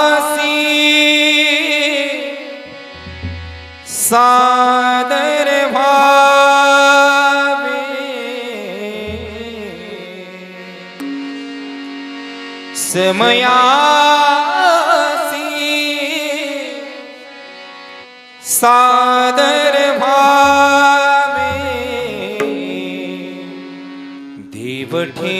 સમયાસી સાદર ભાવે સમયાસી સાદર ભાવે દેવઠે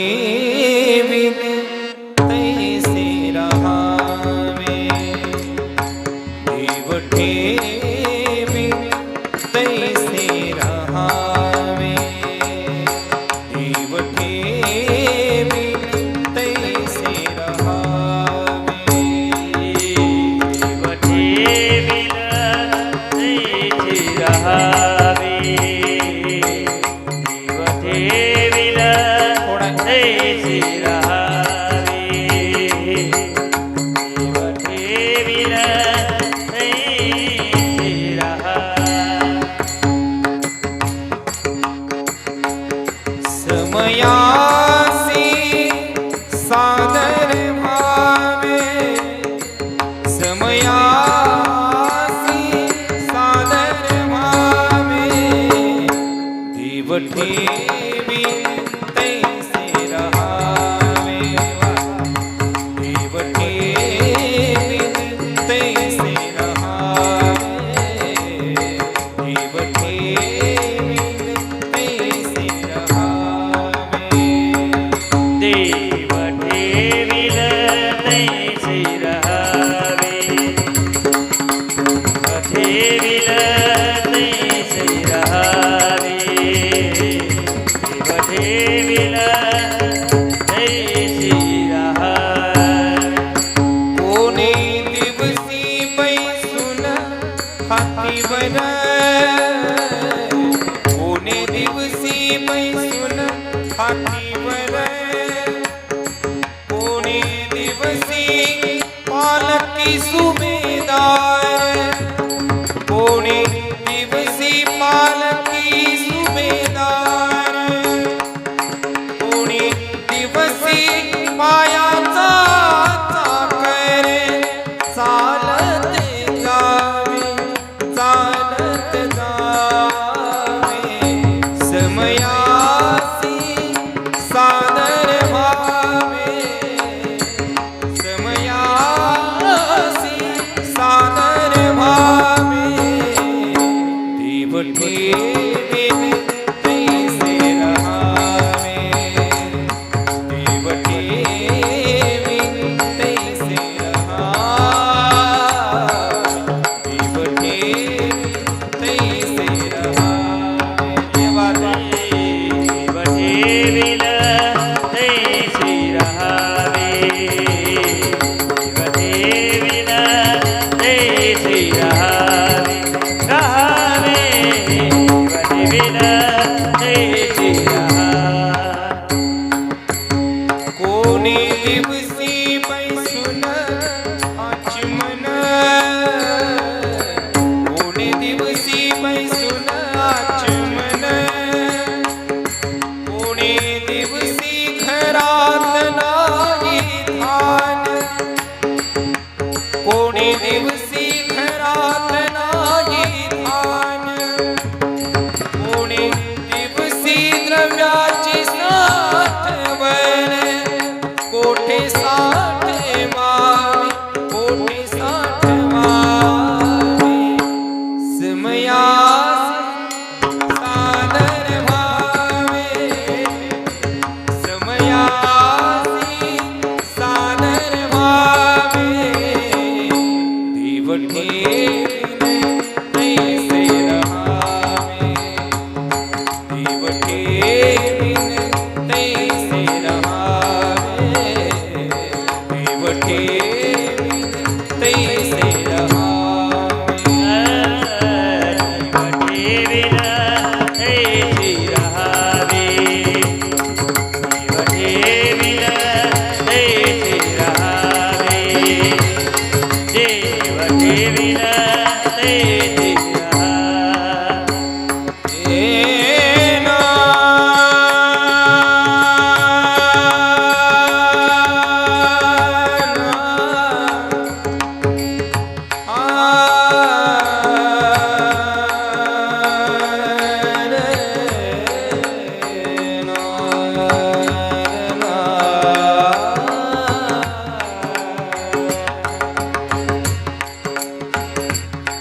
শুনি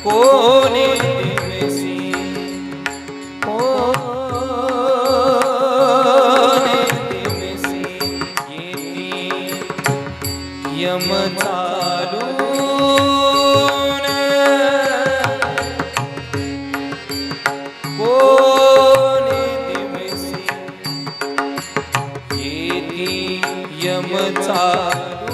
कोने दिवसी? कोने दिवसी येती यम चालून कोने दिवसी येती यम चालून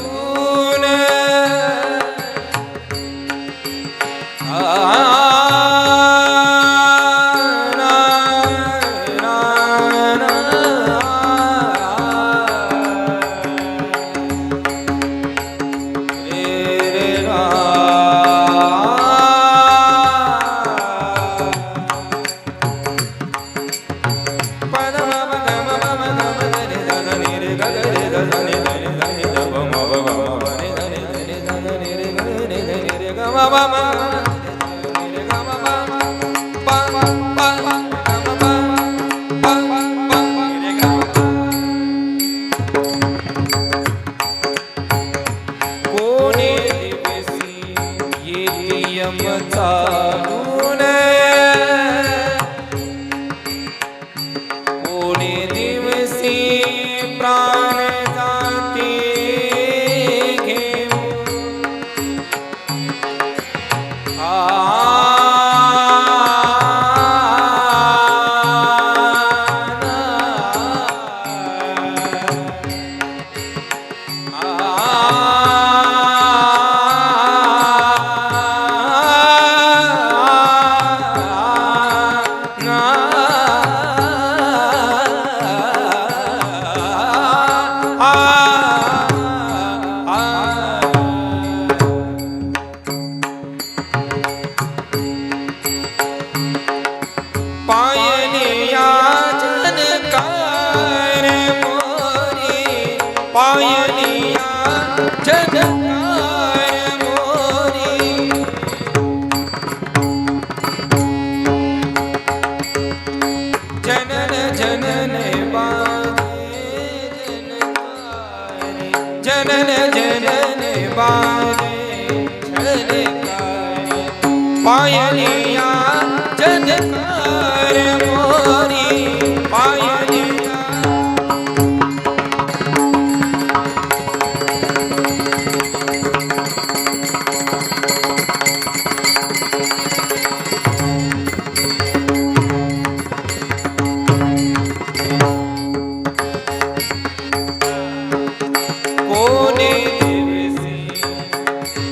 Senhor. পায়নি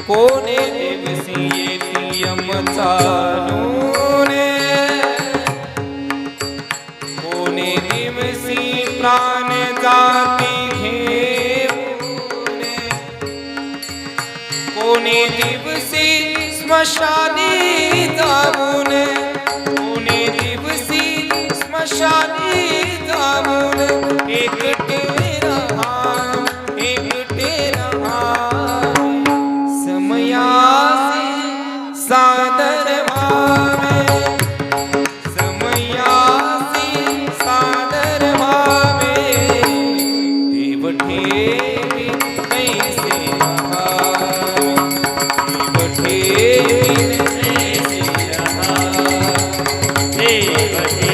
કોને દિવસી એટીએમ ચાલુને કોને દિવસી પ્રાણ જાતી ઘેરુને કોને દિવસી સ્મશાની Hare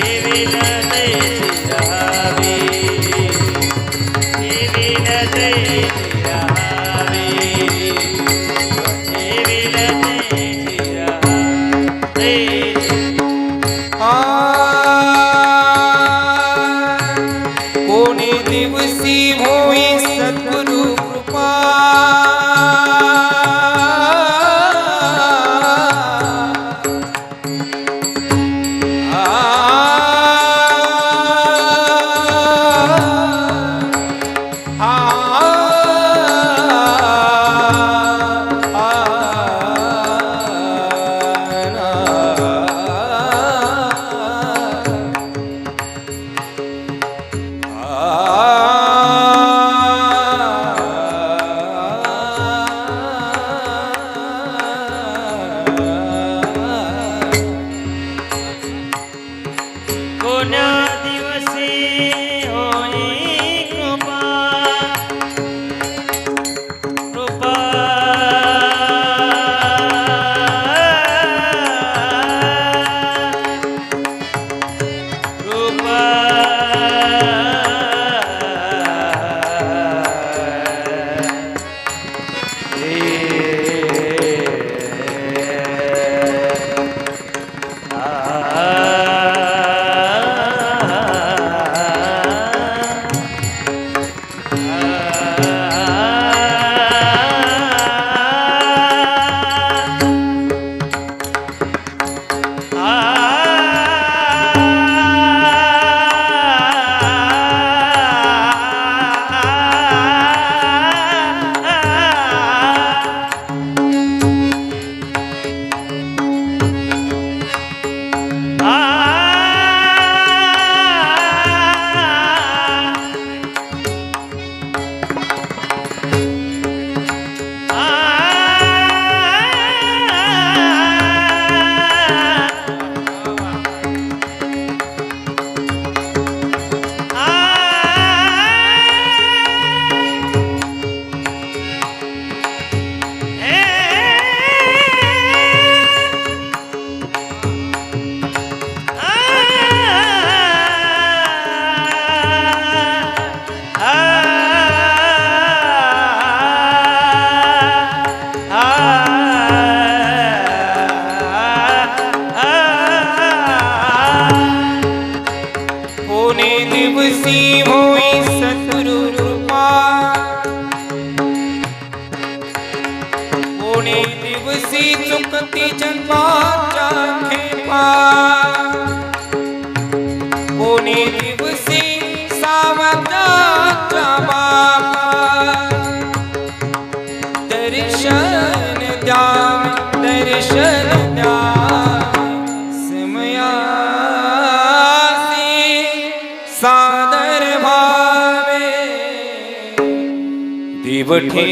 बठे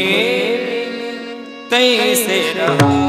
तैसे रहूँ।